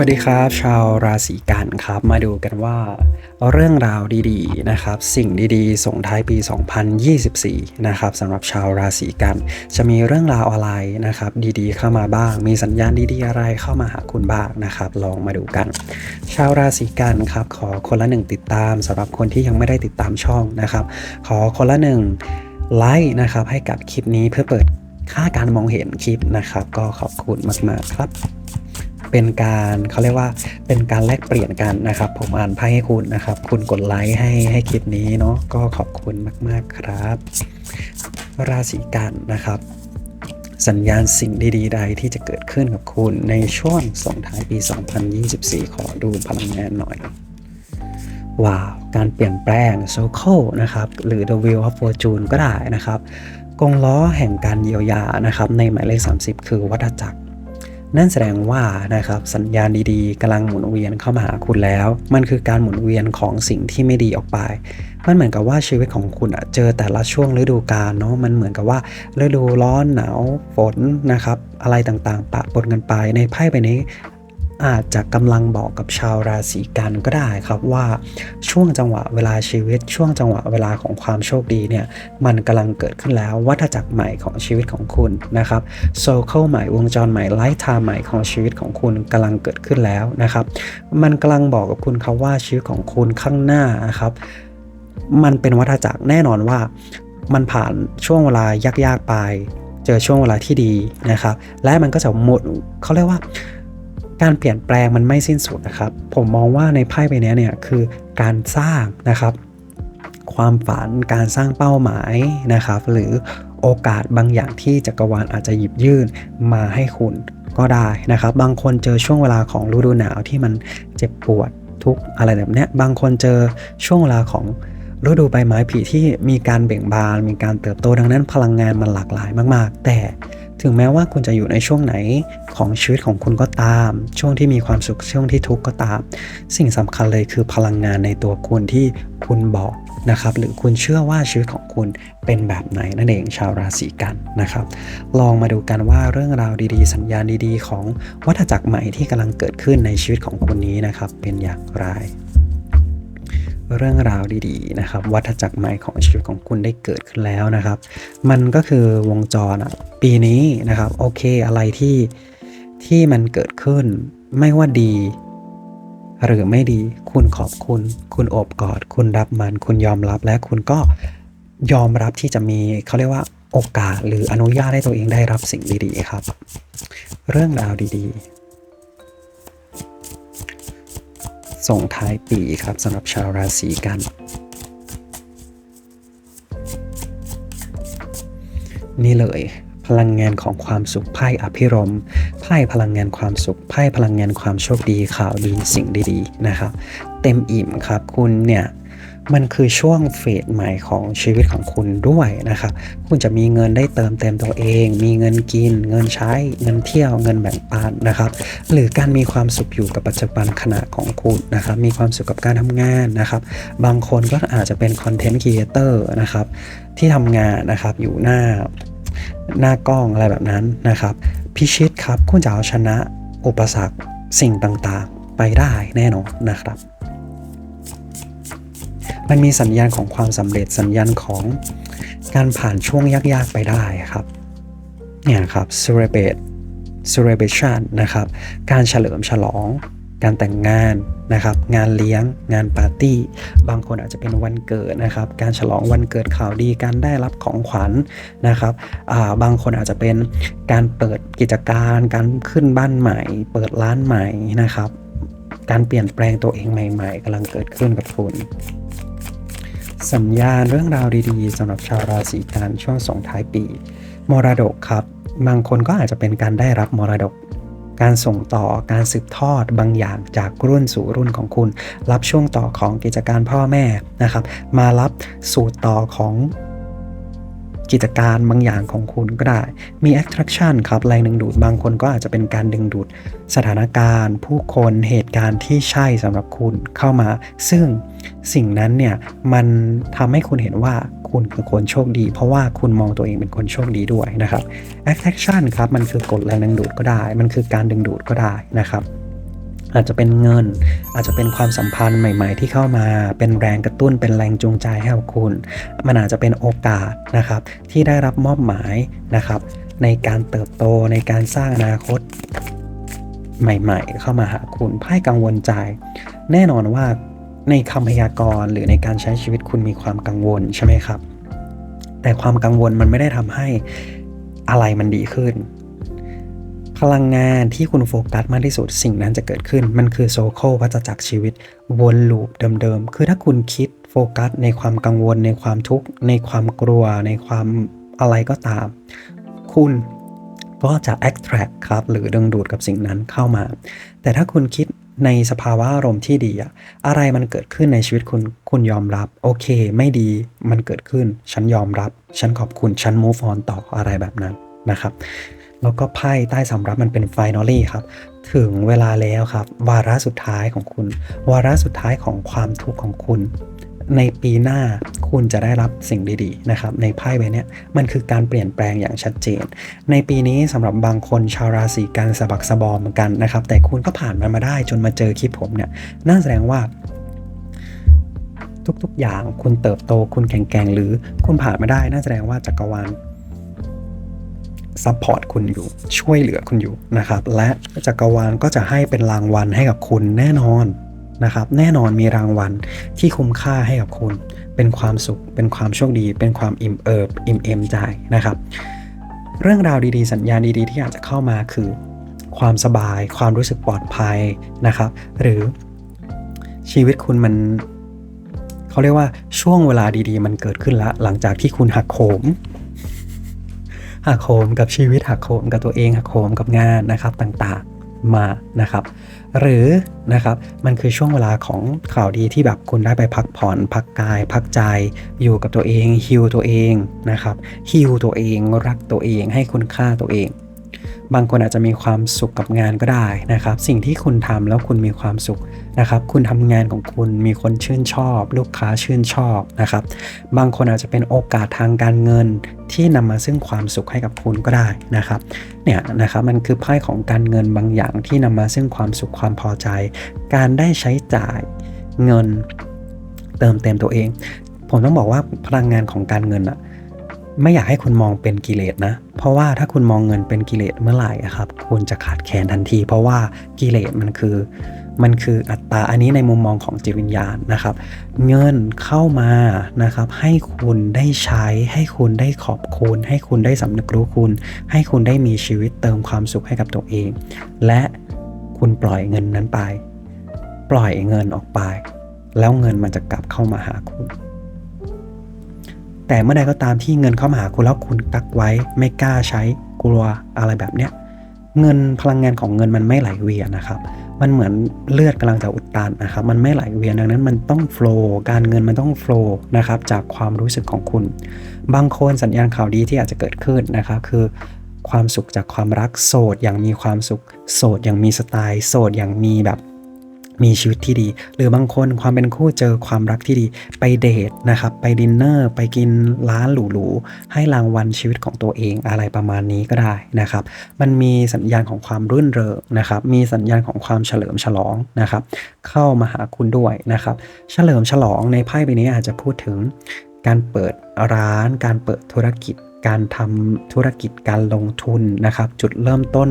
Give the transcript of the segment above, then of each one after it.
วัสดีครับ ชาวราศีกันครับ มาดูกันว่า เรื่องราวดีๆนะครับ สิ่งดีๆ ส่งท้ายปี 2024 นะครับสำหรับชาวราศีกัน จะมีเรื่องราวอะไรนะครับ ดีๆ เข้ามาบ้าง มีสัญญาณดีๆ อะไรเข้ามาหาคุณบ้างนะครับ ลองมาดูกัน ชาวราศีกันครับขอคนละหนึ่งติดตามสำหรับคนที่ยังไม่ได้ติดตามช่องนะครับ ขอคนละหนึ่งไลค์นะครับให้กับคลิปนี้เพื่อเปิดค่าการมองเห็นคลิปนะครับ ก็ขอบคุณมากๆครับ เป็นการเขาเรียกว่าเป็นการแลกเปลี่ยนกันนะครับ ผมอ่านไพ่ให้คุณนะครับ คุณกดไลค์ให้ให้คลิปนี้เนาะก็ขอบคุณมาก ๆครับ ราศีกันนะครับ สัญญาณสิ่งดีๆใดที่จะเกิดขึ้นกับคุณในช่วงส่งท้ายปี 2024 ขอดูพลังงานหน่อยว้าวการเปลี่ยนแปลงโซเคิลนะครับ หรือ The Wheel of Fortune ก็ได้นะครับกงล้อแห่งการเยียวยานะครับ ในหมายเลข 30 คือวัฏจักร นั่นแสดงว่านะครับสัญญาณดีๆกำลังหมุนเวียนเข้ามาหาคุณแล้ว มันคือการหมุนเวียนของสิ่งที่ไม่ดีออกไป มันเหมือนกับว่าชีวิตของคุณอะเจอแต่ละช่วงฤดูกาลเนาะมันเหมือนกับว่าฤดูร้อนหนาวฝนนะครับอะไรต่างๆ ปะปนกันไปในไพ่ใบนี้ อาจจะกำลังบอกกับชาวราศีกันก็ได้ครับว่าช่วงจังหวะเวลาชีวิต ช่วงจังหวะเวลาของความโชคดีเนี่ยมันกำลังเกิดขึ้นแล้ววัฏจักรใหม่ของชีวิตของคุณนะครับโซเคิลใหม่วงจรใหม่ไลฟ์ไทม์ใหม่ของชีวิตของคุณกำลังเกิดขึ้นแล้วนะครับมันกำลังบอกกับคุณครับว่าชีวิตของคุณข้างหน้านะครับมันเป็นวัฏจักรแน่นอนว่า มันผ่านช่วงเวลายากๆไป เจอช่วงเวลาที่ดีนะครับและมันก็จะหมดเขาเรียกว่า การเปลี่ยนแปลงมันไม่สิ้นสุดนะครับ ผมมองว่าในไพ่ใบนี้เนี่ยคือการสร้างนะครับ ความฝันการสร้างเป้าหมายนะครับ หรือโอกาสบางอย่างที่จักรวาลอาจจะหยิบยื่นมาให้คุณก็ได้นะครับ บางคนเจอช่วงเวลาของฤดูหนาวที่มันเจ็บปวดทุกอะไรแบบนี้บางคนเจอช่วงเวลาของฤดูใบไม้ผลิที่มีการเบ่งบาน มีการเติบโตดังนั้นพลังงานมันหลากหลายมาก ๆ แต่ ถึงแม้ว่าคุณจะอยู่ในช่วงไหนของชีวิตของคุณก็ตาม ช่วงที่มีความสุขช่วงที่ทุกข์ก็ตาม สิ่งสำคัญเลยคือพลังงานในตัวคุณที่คุณบอกนะครับ หรือคุณเชื่อว่าชีวิตของคุณเป็นแบบไหนนั่นเองชาวราศีกันนะครับ ลองมาดูกันว่าเรื่องราวดีๆ สัญญาณดีๆ ของวัฏจักรใหม่ที่กำลังเกิดขึ้นในชีวิตของคนนี้นะครับเป็นอย่างไร เรื่องราวดีๆนะครับ วัฏจักรใหม่ของชีวิตของคุณได้เกิดขึ้นแล้วนะครับ มันก็คือวงจรอะปีนี้นะครับ โอเคอะไรที่ที่มันเกิดขึ้น ไม่ว่าดี หรือไม่ดี คุณขอบคุณ คุณโอบกอด คุณรับมัน คุณยอมรับและคุณก็ยอมรับที่จะมีเขาเรียกว่าโอกาสหรืออนุญาตให้ตัวเองได้รับสิ่งดีๆครับ เรื่องราวดีๆ ส่งท้ายปีครับสำหรับชาวราศีกัน นี่เลยพลังงานของความสุขไพ่อภิรมไพ่พลังงานความสุขไพ่พลังงานความโชคดีข่าวดีสิ่งดีๆนะครับ เต็มอิ่มครับคุณเนี่ย มันคือช่วงเฟสใหม่ของชีวิตของคุณด้วยนะครับ คุณจะมีเงินได้เติมเต็มตัวเอง มีเงินกิน เงินใช้ เงินเที่ยว เงินแบ่งปันนะครับ หรือการมีความสุขอยู่กับปัจจุบันขณะของคุณนะครับ มีความสุขกับการทำงานนะครับ บางคนก็อาจจะเป็นคอนเทนต์ครีเอเตอร์นะครับ ที่ทำงานนะครับอยู่หน้าหน้ากล้องอะไรแบบนั้นนะครับ พิชิตครับคุณจะเอาชนะอุปสรรคสิ่งต่างๆ ไปได้แน่นอนนะครับ มันมีสัญญาณของความสำเร็จสัญญาณของการผ่านช่วงยากๆไปได้ครับเนี่ยครับ celebrate celebration นะครับ การเฉลิมฉลอง การแต่งงานนะครับ งานเลี้ยง งานปาร์ตี้ บางคนอาจจะเป็นวันเกิดนะครับ การฉลองวันเกิดข่าวดี การได้รับของขวัญนะครับาบางคนอาจจะเป็นการเปิดกิจการ การขึ้นบ้านใหม่ เปิดร้านใหม่นะครับ การเปลี่ยนแปลงตัวเองใหม่ ๆกำลังเกิดขึ้นกับคุณ สัญญาณเรื่องราวดีๆสำหรับชาวราศีกันช่วงส่งท้ายปี มรดกครับ บางคนก็อาจจะเป็นการได้รับมรดก การส่งต่อการสืบทอดบางอย่างจากรุ่นสู่รุ่นของคุณ รับช่วงต่อของกิจการพ่อแม่นะครับ มารับสูตรต่อของ กิจการบางอย่างของคุณก็ได้ มี attraction ครับ แรงดึงดูด บางคนก็อาจจะเป็นการดึงดูดสถานการณ์ ผู้คน เหตุการณ์ที่ใช่สำหรับคุณเข้ามา ซึ่งสิ่งนั้นเนี่ยมันทำให้คุณเห็นว่าคุณคือคนโชคดี เพราะว่าคุณมองตัวเองเป็นคนโชคดีด้วยนะครับ attraction ครับ มันคือกฎแรงดึงดูดก็ได้ มันคือการดึงดูดก็ได้นะครับ อาจจะเป็นเงิน อาจจะเป็นความสัมพันธ์ใหม่ ๆ ที่เข้ามาเป็นแรงกระตุ้นเป็นแรงจูงใจให้กับคุณ มันอาจจะเป็นโอกาสนะครับที่ได้รับมอบหมายนะครับ ในการเติบโตในการสร้างอนาคตใหม่ ๆ เข้ามาหาคุณไพ่กังวลใจ แน่นอนว่าในคำพยากรณ์หรือในการใช้ชีวิตคุณมีความกังวลใช่ไหมครับ แต่ความกังวลมันไม่ได้ทำให้อะไรมันดีขึ้น ลังงานที่คุณโฟกัสมากที่สุดสิ่งนั้นจะเกิดขึ้น มันคือโซโควัฏจักรชีวิตวนลูปเดิมๆ คือถ้าคุณคิดโฟกัสในความกังวล ในความทุกข์ ในความกลัว ในความอะไรก็ตาม คุณก็จะ attract ครับ หรือดึงดูดกับสิ่งนั้นเข้ามา แต่ถ้าคุณคิดในสภาวะอารมณ์ที่ดีอะอะไรมันเกิดขึ้นในชีวิตคุณ คุณยอมรับ โอเค ไม่ดี มันเกิดขึ้น ฉันยอมรับ ฉันขอบคุณ ฉัน move on ต่ออะไรแบบนั้นนะครับ แล้วก็ไพ่ใต้สำรับมันเป็น finally ครับ ถึงเวลาแล้วครับ วาระสุดท้ายของคุณ วาระสุดท้ายของความทุกข์ของคุณ ในปีหน้าคุณจะได้รับสิ่งดีๆนะครับ ในไพ่ใบนี้มันคือการเปลี่ยนแปลงอย่างชัดเจน ในปีนี้สำหรับบางคนชาวราศีกันสะบักสะบอมเหมือนกันนะครับ แต่คุณก็ผ่านมันมาได้จนมาเจอคลิปผมเนี่ยน่าแสดงว่าทุกๆ อย่างคุณเติบโตคุณแข็งแกร่งหรือคุณผ่านมาได้น่าแสดงว่าจักรวาล ซัพพอร์ตคุณอยู่ ช่วยเหลือคุณอยู่นะครับ และจักรวาลก็จะให้เป็นรางวัลให้กับคุณแน่นอนนะครับ แน่นอนมีรางวัลที่คุ้มค่าให้กับคุณ เป็นความสุข เป็นความโชคดี เป็นความอิ่มเอิบ อิ่มเอมใจนะครับ เรื่องราวดีๆ สัญญาณดีๆ ที่อาจจะเข้ามาคือ ความสบาย ความรู้สึกปลอดภัยนะครับ หรือชีวิตคุณมันเขาเรียกว่าช่วงเวลาดีๆ มันเกิดขึ้นละหลังจากที่คุณหักโหม หักโหมกับชีวิตหักโหมกับตัวเองหักโหมกับงานนะครับต่างๆมานะครับ หรือนะครับมันคือช่วงเวลาของข่าวดีที่แบบคุณได้ไปพักผ่อน พักกาย พักใจ อยู่กับตัวเองฮิวตัวเองนะครับฮิวตัวเองรักตัวเองให้คุณค่าตัวเอง บางคนอาจจะมีความสุขกับงานก็ได้นะครับ สิ่งที่คุณทำแล้วคุณมีความสุขนะครับ คุณทำงานของคุณมีคนชื่นชอบ ลูกค้าชื่นชอบนะครับ บางคนอาจจะเป็นโอกาสทางการเงินที่นำมาซึ่งความสุขให้กับคุณก็ได้นะครับ เนี่ยนะครับมันคือไพ่ของการเงินบางอย่างที่นำมาซึ่งความสุขความพอใจ การได้ใช้จ่ายเงินเติมเต็มตัวเอง ผมต้องบอกว่าพลังงานของการเงินอะ ไม่อยากให้คุณมองเป็นกิเลสนะ เพราะว่าถ้าคุณมองเงินเป็นกิเลสเมื่อไหร่ครับ คุณจะขาดแคลนทันที เพราะว่ากิเลสมันคือ มันคืออัตตา อันนี้ในมุมมองของจิตวิญญาณนะครับ เงินเข้ามานะครับ ให้คุณได้ใช้ ให้คุณได้ขอบคุณ ให้คุณได้สำนึกรู้คุณ ให้คุณได้มีชีวิตเติมความสุขให้กับตัวเอง และคุณปล่อยเงินนั้นไป ปล่อยเงินออกไป แล้วเงินมันจะกลับเข้ามาหาคุณ แต่เมื่อใดก็ตามที่เงินเข้ามาหาคุณแล้วคุณกักไว้ไม่กล้าใช้กลัวอะไรแบบเนี้ยเงินพลังงานของเงินมันไม่ไหลเวียนนะครับ มันเหมือนเลือดกำลังจะอุดตันนะครับ มันไม่ไหลเวียนดังนั้นมันต้องโฟล์การเงินมันต้องโฟล์นะครับจากความรู้สึกของคุณ บางคนสัญญาณข่าวดีที่อาจจะเกิดขึ้นนะครับ คือความสุขจากความรักโสดอย่างมีความสุขโสดอย่างมีสไตล์โสดอย่างมีแบบ มีชีวิตที่ดี หรือบางคนความเป็นคู่เจอความรักที่ดี ไปเดทนะครับ ไปดินเนอร์ ไปกินร้านหรูๆ ให้รางวัลชีวิตของตัวเองอะไรประมาณนี้ก็ได้นะครับ มันมีสัญญาณของความรื่นเริงนะครับ มีสัญญาณของความเฉลิมฉลองนะครับ เข้ามาหาคุณด้วยนะครับ เฉลิมฉลองในไพ่ใบนี้อาจจะพูดถึงการเปิดร้าน การเปิดธุรกิจการทำธุรกิจการลงทุนนะครับ จุดเริ่มต้น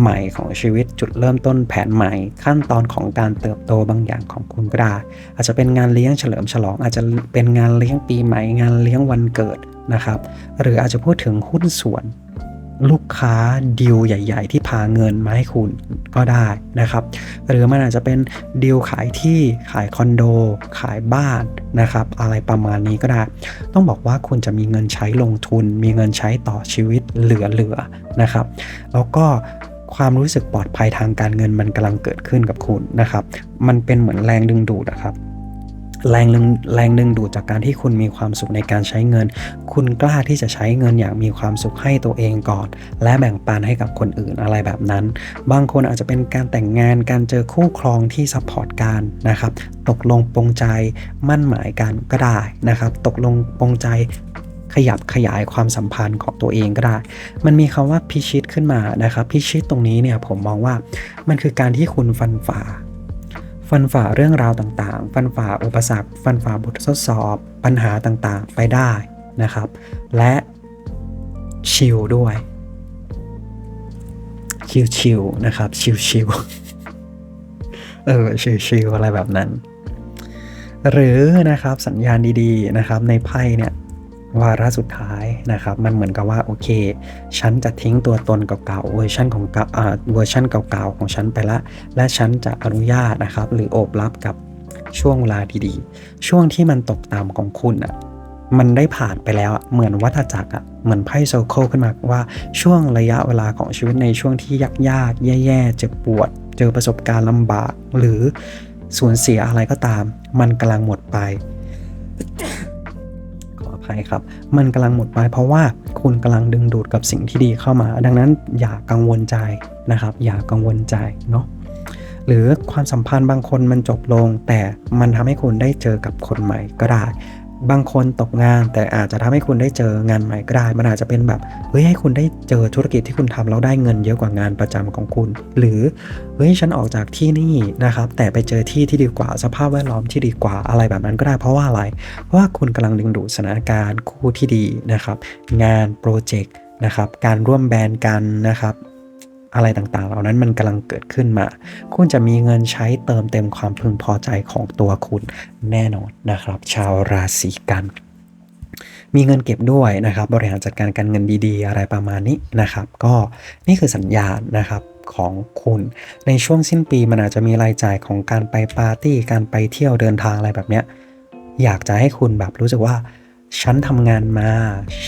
ใหม่ของชีวิตจุดเริ่มต้นแผนใหม่ ขั้นตอนของการเติบโตบางอย่างของคุณก็ได้อาจจะเป็นงานเลี้ยงเฉลิมฉลอง อาจจะเป็นงานเลี้ยงปีใหม่ งานเลี้ยงวันเกิดนะครับ หรืออาจจะพูดถึงหุ้นส่วนลูกค้าดีลใหญ่ ๆ ที่พาเงินมาให้คุณก็ได้นะครับ หรือมันอาจจะเป็นดีลขายที่ขายคอนโด ขายบ้านนะครับ อะไรประมาณนี้ก็ได้ ต้องบอกว่าคุณจะมีเงินใช้ลงทุน มีเงินใช้ต่อชีวิตเหลือๆนะครับ แล้วก็ ความรู้สึกปลอดภัยทางการเงินมันกำลังเกิดขึ้นกับคุณนะครับ มันเป็นเหมือนแรงดึงดูดนะครับแรงดึงแรงดึงดูดจากการที่คุณมีความสุขในการใช้เงิน คุณกล้าที่จะใช้เงินอย่างมีความสุขให้ตัวเองก่อน และแบ่งปันให้กับคนอื่นอะไรแบบนั้น บางคนอาจจะเป็นการแต่งงาน การเจอคู่ครองที่ซัพพอร์ตกันนะครับ ตกลงปรงใจ มั่นหมายกันก็ได้นะครับ ตกลงปรงใจ ขยับขยายความสัมพันธ์ของตัวเองก็ได้ มันมีคำว่าพิชิตขึ้นมานะครับ พิชิตตรงนี้เนี่ยผมมองว่ามันคือการที่คุณฟันฝ่า ฟันฝ่าเรื่องราวต่างๆ ฟันฝ่าอุปสรรค ฟันฝ่าบททดสอบ ปัญหาต่างๆ ไปได้นะครับ และชิลด้วยชิลๆนะครับชิลๆเออชิลๆอะไรแบบนั้น หรือนะครับสัญญาณดีๆนะครับในไพ่เนี่ย วาระสุดท้ายนะครับ มันเหมือนกับว่าโอเค ฉันจะทิ้งตัวตนเก่าๆเวอร์ชันของเก่าอ่าเวอร์ชันเก่าๆของฉันไปละ และฉันจะอนุญาตนะครับ หรือโอบรับกับช่วงเวลาดีๆ ช่วงที่มันตกต่ำของคุณอะมันได้ผ่านไปแล้ว เหมือนวัฏจักรอะเหมือนไพ่โซเคิลขึ้นมาว่าช่วงระยะเวลาของชีวิตในช่วงที่ยากๆแย่ๆเจ็บปวด เจอประสบการณ์ลำบาก หรือสูญเสียอะไรก็ตาม มันกำลังหมดไปายครับ มันกำลังหมดไปเพราะว่าคุณกำลังดึงดูดกับสิ่งที่ดีเข้ามา ดังนั้นอย่ากังวลใจนะครับ อย่ากังวลใจเนาะหรือความสัมพันธ์บางคนมันจบลง แต่มันทำให้คุณได้เจอกับคนใหม่ก็ได้ บางคนตกงานแต่อาจจะทำให้คุณได้เจองานใหม่ก็ได้ มันอาจจะเป็นแบบเฮ้ยให้คุณได้เจอธุรกิจที่คุณทำแล้วได้เงินเยอะกว่างานประจำของคุณ หรือเฮ้ยฉันออกจากที่นี่นะครับแต่ไปเจอที่ที่ดีกว่าสภาพแวดล้อมที่ดีกว่าอะไรแบบนั้นก็ได้เพราะว่าอะไร เพราะว่าคุณกำลังดึงดูดสถานการณ์คู่ที่ดีนะครับ งานโปรเจกต์นะครับการร่วมแบรนด์กันนะครับ อะไรต่างๆ เหล่านั้นมันกำลังเกิดขึ้นมา คุณจะมีเงินใช้เติมเต็มความพึงพอใจของตัวคุณแน่นอนนะครับ ชาวราศีกันมีเงินเก็บด้วยนะครับ บริหารจัดการการเงินดีๆ อะไรประมาณนี้นะครับ ก็นี่คือสัญญาณนะครับของคุณ ในช่วงสิ้นปีมันอาจจะมีรายจ่ายของการไปปาร์ตี้การไปเที่ยวเดินทางอะไรแบบเนี้ยอยากจะให้คุณแบบรู้สึกว่า ฉันทำงานมา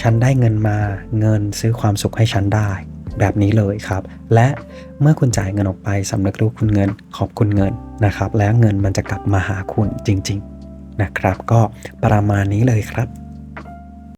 ฉันได้เงินมา เงินซื้อความสุขให้ฉันได้ แบบนี้เลยครับ และเมื่อคุณจ่ายเงินออกไปสำนึกรู้คุณเงินขอบคุณเงินนะครับ แล้วเงินมันจะกลับมาหาคุณจริง ๆนะครับ ก็ประมาณนี้เลยครับ